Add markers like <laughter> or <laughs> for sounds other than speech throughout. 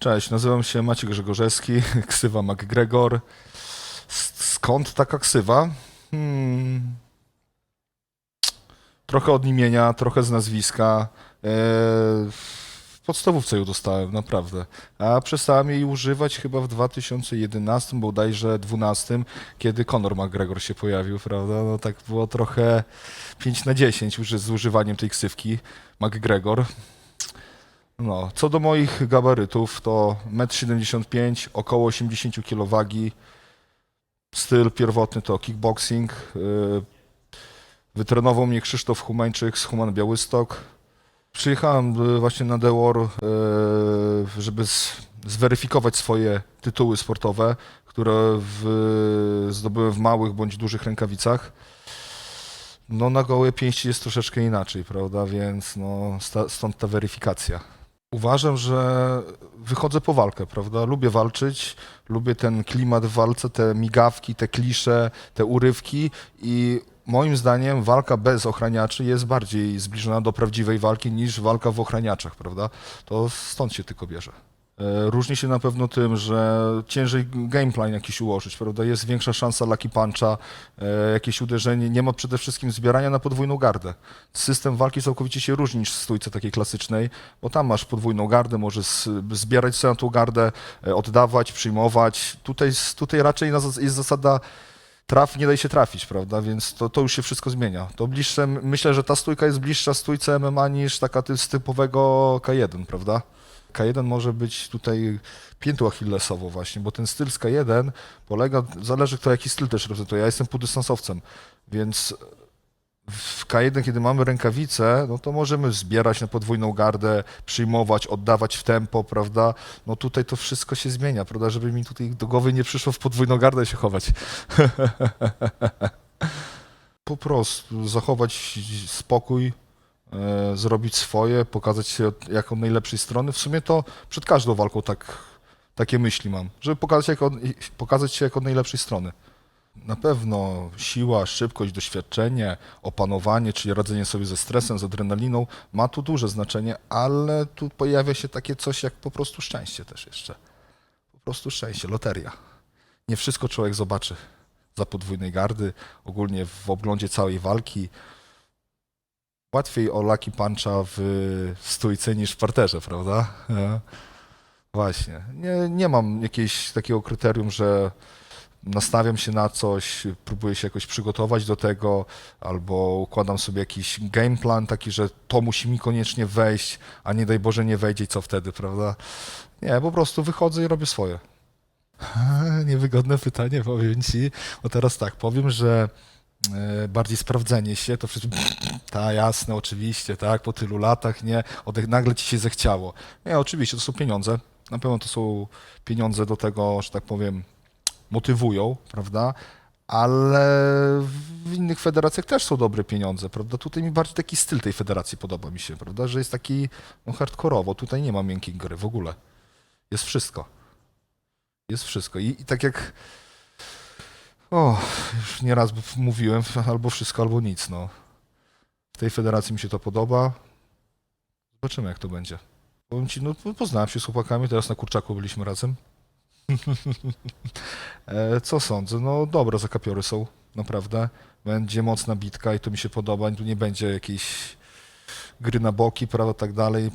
Cześć, nazywam się Maciej Grzegorzewski, <laughs> ksywa McGregor. S- Skąd taka ksywa? Hmm. Trochę od imienia, trochę z nazwiska. Eee, w podstawówce ją dostałem, naprawdę. A przestałem jej używać chyba w 2011, bodajże 12, kiedy Conor McGregor się pojawił, prawda? No tak było trochę 5 na 10 już z używaniem tej ksywki McGregor. No, co do moich gabarytów, to 1,75 m, około 80 kg. Styl pierwotny to kickboxing. Yy, Wytrenował mnie Krzysztof Humeńczyk z Human Białystok. Przyjechałem y, właśnie na War, y, żeby zweryfikować swoje tytuły sportowe, które w, zdobyłem w małych bądź dużych rękawicach. No na gołe pięści jest troszeczkę inaczej, prawda, więc no, stąd ta weryfikacja. Uważam, że wychodzę po walkę, prawda? Lubię walczyć, lubię ten klimat w walce, te migawki, te klisze, te urywki i moim zdaniem walka bez ochraniaczy jest bardziej zbliżona do prawdziwej walki niż walka w ochraniaczach, prawda? To stąd się tylko bierze. E, Różni się na pewno tym, że ciężej gameplan jakiś ułożyć, prawda? Jest większa szansa lucky puncha, e, jakieś uderzenie. Nie ma przede wszystkim zbierania na podwójną gardę. System walki całkowicie się różni niż w stójce takiej klasycznej, bo tam masz podwójną gardę, możesz zbierać sobie na tą gardę, e, oddawać, przyjmować. Tutaj, tutaj raczej jest zasada traf, nie daj się trafić, prawda? Więc to, to już się wszystko zmienia. To bliższe, myślę, że ta stójka jest bliższa stójce MMA niż taka z typowego K1, prawda? K1 może być tutaj piętą achillesową właśnie, bo ten styl z K1 polega, zależy kto jaki styl też reprezentuje. Ja jestem półdystansowcem, więc w K1, kiedy mamy rękawice, no to możemy zbierać na podwójną gardę, przyjmować, oddawać w tempo, prawda? No tutaj to wszystko się zmienia, prawda? Żeby mi tutaj do głowy nie przyszło w podwójną gardę się chować. <laughs> po prostu zachować spokój, zrobić swoje, pokazać się jako najlepszej strony. W sumie to przed każdą walką tak, takie myśli mam, żeby pokazać, jako, pokazać się jako najlepszej strony. Na pewno siła, szybkość, doświadczenie, opanowanie, czyli radzenie sobie ze stresem, z adrenaliną ma tu duże znaczenie, ale tu pojawia się takie coś jak po prostu szczęście też jeszcze. Po prostu szczęście, loteria. Nie wszystko człowiek zobaczy za podwójnej gardy, ogólnie w oglądzie całej walki. Łatwiej o lucky puncha w stójce niż w parterze, prawda? E, Właśnie. Nie, nie mam jakiegoś takiego kryterium, że nastawiam się na coś, próbuję się jakoś przygotować do tego, albo układam sobie jakiś game plan taki, że to musi mi koniecznie wejść, a nie daj Boże nie wejdzie co wtedy, prawda? Nie, po prostu wychodzę i robię swoje. <laughs> Niewygodne pytanie, powiem ci, bo teraz tak, powiem, że bardziej sprawdzenie się, to wszystko, ta jasne, oczywiście, tak, po tylu latach, nie, Odech, nagle ci się zechciało. Nie, oczywiście, to są pieniądze, na pewno to są pieniądze do tego, że tak powiem, motywują, prawda? Ale w innych federacjach też są dobre pieniądze, prawda? Tutaj mi bardziej taki styl tej federacji podoba mi się, prawda? Że jest taki no, hardkorowo. Tutaj nie ma miękkiej gry w ogóle. Jest wszystko. Jest wszystko. I, i tak jak o, już nieraz mówiłem, albo wszystko, albo nic, no. W tej federacji mi się to podoba. Zobaczymy, jak to będzie. Powiem ci, no po- poznałem się z chłopakami, teraz na Kurczaku byliśmy razem. <laughs> E, Co sądzę? No dobre zakapiory są, naprawdę. Będzie mocna bitka i to mi się podoba. Tu nie będzie jakiejś gry na boki, prawda, tak dalej.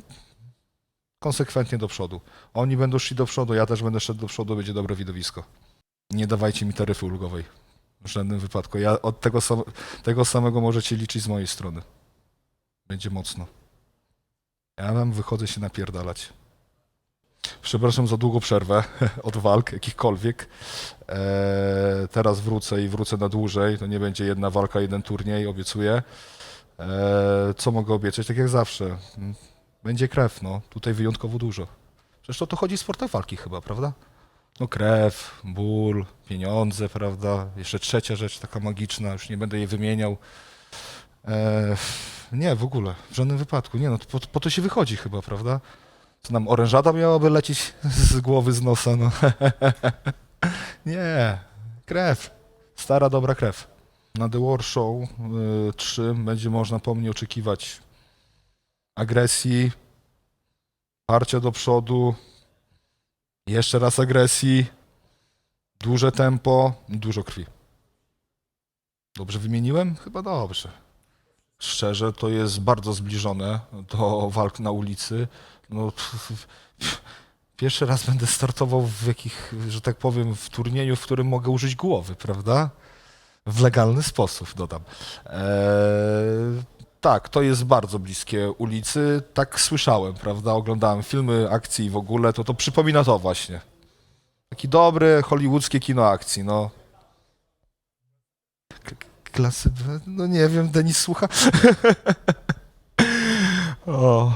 Konsekwentnie do przodu. Oni będą szli do przodu, ja też będę szedł do przodu, będzie dobre widowisko. Nie dawajcie mi taryfy ulgowej. W żadnym wypadku. Ja od tego, sam, tego samego możecie liczyć z mojej strony. Będzie mocno. Ja nam wychodzę się napierdalać. Przepraszam za długą przerwę <laughs> od walk, jakichkolwiek. Eee, teraz wrócę i wrócę na dłużej. To nie będzie jedna walka, jeden turniej, obiecuję. Eee, co mogę obiecać? Tak jak zawsze. Będzie krew, no. Tutaj wyjątkowo dużo. O to chodzi w sportach walki chyba, prawda? No krew, ból, pieniądze, prawda? Jeszcze trzecia rzecz, taka magiczna, już nie będę jej wymieniał. Eee, nie, w ogóle, w żadnym wypadku. Nie, no po, po to się wychodzi chyba, prawda? Co nam orężada miałaby lecieć z głowy, z nosa, no. <laughs> nie, krew. Stara, dobra krew. Na The War Show y, 3 będzie można po mnie oczekiwać agresji, parcia do przodu, Jeszcze raz agresji, duże tempo, dużo krwi. Dobrze wymieniłem? Chyba dobrze. Szczerze, to jest bardzo zbliżone do walk na ulicy. No, pierwszy raz będę startował w jakich, że tak powiem, w turnieju, w którym mogę użyć głowy, prawda? W legalny sposób, dodam. Eee, tak, to jest bardzo bliskie ulicy. Tak słyszałem, prawda? Oglądałem filmy akcji w ogóle, to to przypomina to właśnie. Taki dobry hollywoodzkie kino akcji, no. K- Klasy B? No nie wiem, Denis słucha. <laughs> o.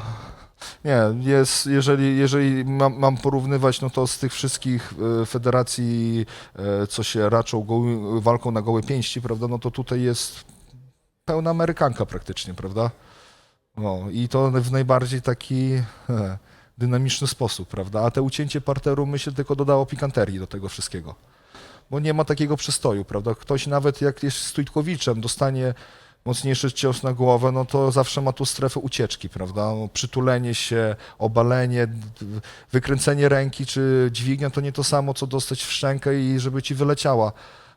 Nie, jest, jeżeli, jeżeli mam, mam porównywać, no to z tych wszystkich e, federacji, e, co się raczą goły, walką na gołe pięści, prawda, no to tutaj jest pełna Amerykanka praktycznie, prawda? No i to w najbardziej taki he, dynamiczny sposób, prawda? A te ucięcie parteru myślę tylko dodało pikanterii do tego wszystkiego. Bo nie ma takiego przystoju, prawda? Ktoś nawet jak jest Stójkowiczem, dostanie mocniejszy cios na głowę, no to zawsze ma tu strefę ucieczki, prawda? Przytulenie się, obalenie, wykręcenie ręki czy dźwignia to nie to samo, co dostać w szczękę i żeby ci wyleciała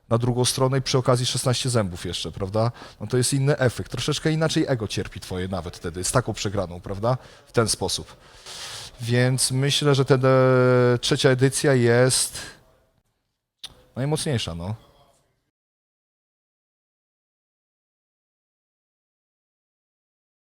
na drugą stronę i przy okazji 16 zębów jeszcze, prawda? No to jest inny efekt. Troszeczkę inaczej ego cierpi twoje nawet wtedy, z taką przegraną, prawda? W ten sposób. Więc myślę, że ta e, trzecia edycja jest najmocniejsza, no.